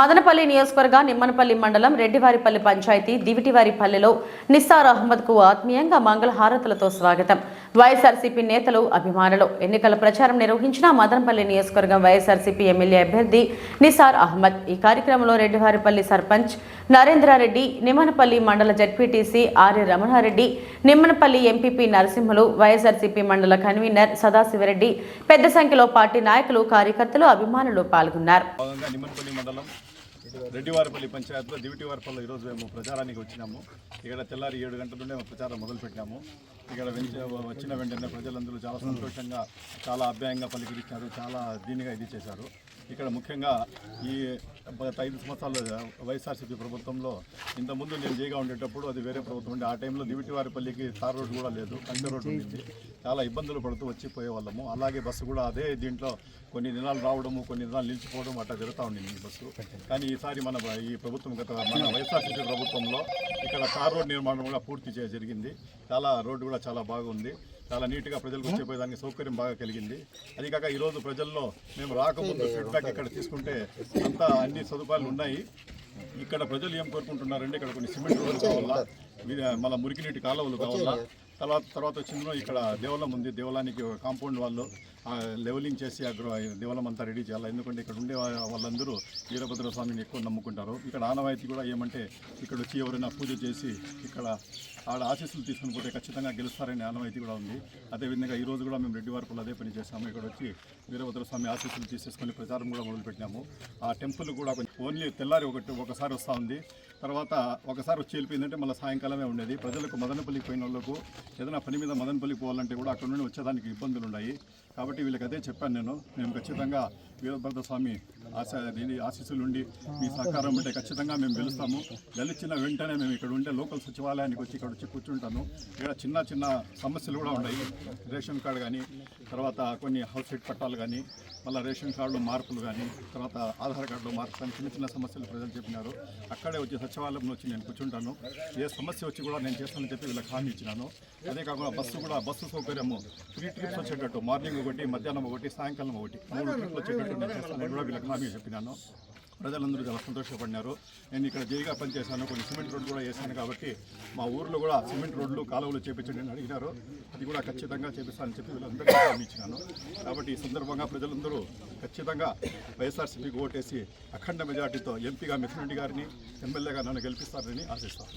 మదనపల్లి నియోజకవర్గ నిమ్మనపల్లి మండలం రెడ్డివారిపల్లి పంచాయతీ దివిటివారిపల్లిలో నిస్సార్ అహ్మద్కు ఆత్మీయంగా మంగళహారతులతో స్వాగతం. వైఎస్ఆర్సీపీ నేతలు అభిమానులు. ఎన్నికల ప్రచారం నిర్వహించిన మదనపల్లి నియోజకవర్గం వైఎస్ఆర్సీపీ ఎమ్మెల్యే అభ్యర్థి నిసార్ అహ్మద్. ఈ కార్యక్రమంలో రెడ్డివారిపల్లి సర్పంచ్ నరేంద్రారెడ్డి నిమ్మనపల్లి మండల ZPTC Arya Ramana Reddy Nimmanapalli MPP Narasimhulu YSRCP మండల కన్వీనర్ సదాశివరెడ్డి పెద్ద సంఖ్యలో పార్టీ నాయకులు కార్యకర్తలు అభిమానులు పాల్గొన్నారు. రెడ్డివారిపల్లి పంచాయత్లో దివిటివారిపల్లి ఈరోజు మేము ప్రచారానికి వచ్చినాము. ఇక్కడ తెల్లారి ఏడు గంటల మేము ప్రచారం మొదలుపెట్టాము ఇక్కడ వచ్చిన వెంటనే ప్రజలందరూ చాలా సంతోషంగా చాలా అభ్యాయంగా పలికిరించారు చాలా దీనిగా ఇది చేశారు. ఇక్కడ ముఖ్యంగా ఈ గత ఐదు సంవత్సరాలు వైఎస్ఆర్సీపీ ప్రభుత్వంలో ఇంతకుముందు నేను జైగా ఉండేటప్పుడు అది వేరే ప్రభుత్వం ఉండే. ఆ టైంలో దివిటివారిపల్లికి తార్ రోడ్డు కూడా లేదు కంచె రోడ్డు ఉండింది. చాలా ఇబ్బందులు పడుతూ వచ్చి పోయేవాళ్ళము. అలాగే బస్సు కూడా అదే దీంట్లో కొన్ని దినాలు రావడము కొన్ని దినాలు నిలిచిపోవడం అట్లా జరుగుతూ ఉండింది ఈ బస్సు. కానీ ఈసారి మన ఈ ప్రభుత్వం గత మన వైఎస్ఆర్సీపీ ప్రభుత్వంలో ఇక్కడ తార్ రోడ్ నిర్మాణం కూడా పూర్తి చే జరిగింది. చాలా రోడ్డు కూడా చాలా బాగుంది. చాలా నీట్గా ప్రజలకు వచ్చేపోయేదానికి సౌకర్యం బాగా కలిగింది. అది కాక ఈరోజు ప్రజల్లో మేము రాకముందు ఫీడ్బ్యాక్ ఇక్కడ తీసుకుంటే అంతా అన్ని సదుపాయాలు ఉన్నాయి. ఇక్కడ ప్రజలు ఏం కోరుకుంటున్నారంటే ఇక్కడ కొన్ని సిమెంట్ రోడ్లు కావాలా మళ్ళీ మురికినీటి కాలువలు కావాలా తర్వాత తర్వాత వచ్చిందో ఇక్కడ దేవలం ఉంది. దేవలానికి కాంపౌండ్ వాళ్ళు లెవెలింగ్ చేసి అక్కడ దేవలం అంతా రెడీ చేయాలి. ఎందుకంటే ఇక్కడ ఉండే వాళ్ళందరూ వీరభద్ర స్వామిని ఎక్కువ నమ్ముకుంటారు. ఇక్కడ ఆనవాయితీ కూడా ఏమంటే ఇక్కడ వచ్చి ఎవరైనా పూజ చేసి ఇక్కడ ఆడ ఆశీస్సులు తీసుకుని పోతే ఖచ్చితంగా గెలుస్తారనే ఆనవాయితీ కూడా ఉంది. అదేవిధంగా ఈ రోజు కూడా మేము రెడ్డి వారిపల్లి అదే పని చేసాము ఇక్కడ వచ్చి వీరభద్ర స్వామి ఆశీస్సులు తీసేసుకొని ప్రచారం కూడా మొదలుపెట్టినాము. ఆ టెంపుల్ కూడా కొంచెం ఓన్లీ తెల్లారి ఒకటి ఒకసారి వస్తూ ఉంది. తర్వాత ఒకసారి వచ్చి వెళ్ళిపోయిందంటే మళ్ళీ సాయంకాలమే ఉండేది. ప్రజలకు మదనపల్లికి పోయిన వాళ్ళకు ఏదైనా పని మీద మదనపల్లి పోవాలంటే కూడా అక్కడ నుండి వచ్చేదానికి ఇబ్బందులు ఉన్నాయి కాబట్టి వీళ్ళకి అదే చెప్పాను నేను. మేము ఖచ్చితంగా వీరభద్ర స్వామి ఆశ దీని ఆశీస్సులు ఉండి మీ సహకారం ఉంటే ఖచ్చితంగా మేము గెలుస్తాము. గెలిచిన వెంటనే మేము ఇక్కడ ఉండే లోకల్ సచివాలయానికి వచ్చి ఇక్కడ వచ్చి కూర్చుంటాను ఇక్కడ చిన్న చిన్న సమస్యలు కూడా ఉన్నాయి. రేషన్ కార్డు కానీ తర్వాత కొన్ని హౌస్ సెట్ పట్టాలు కానీ మళ్ళీ రేషన్ కార్డులో మార్పులు కానీ తర్వాత ఆధార్ కార్డులో మార్పు కానీ చిన్న చిన్న సమస్యలు ప్రజలు చెప్పినారు. అక్కడే వచ్చి సచివాలయంలో వచ్చి నేను కూర్చుంటాను. ఏ సమస్య వచ్చి కూడా నేను చేస్తానని చెప్పి వీళ్ళకి హామీ ఇచ్చినాను. అదే కాకుండా బస్సు కూడా బస్సు సౌకర్యము. త్రీ ట్రిప్స్ వచ్చేటట్టు. మార్నింగ్ ఒకటి మధ్యాహ్నం ఒకటి సాయంకాలం ఒకటి. మూడు ట్రిప్లు వచ్చేటట్టు నేను చేస్తానని కూడా వీళ్ళకి హామీ చెప్పినాను. ప్రజలందరూ చాలా సంతోషపడినారు. నేను ఇక్కడ జైగా పనిచేశాను. కొన్ని సిమెంట్ రోడ్లు కూడా వేశాను కాబట్టి మా ఊర్లో కూడా సిమెంట్ రోడ్లు కాలువలు చేపించండి అని అడిగినారు. అది కూడా ఖచ్చితంగా చేపిస్తానని చెప్పి వీళ్ళందరికీ హామీ ఇచ్చినాను. కాబట్టి ఈ సందర్భంగా ప్రజలందరూ ఖచ్చితంగా వైఎస్ఆర్సీపీకి ఓటేసి అఖండ మెజార్టీతో ఎంపీగా మిథున్ రెడ్డి గారిని ఎమ్మెల్యేగా నన్ను గెలిపిస్తారని ఆశిస్తాను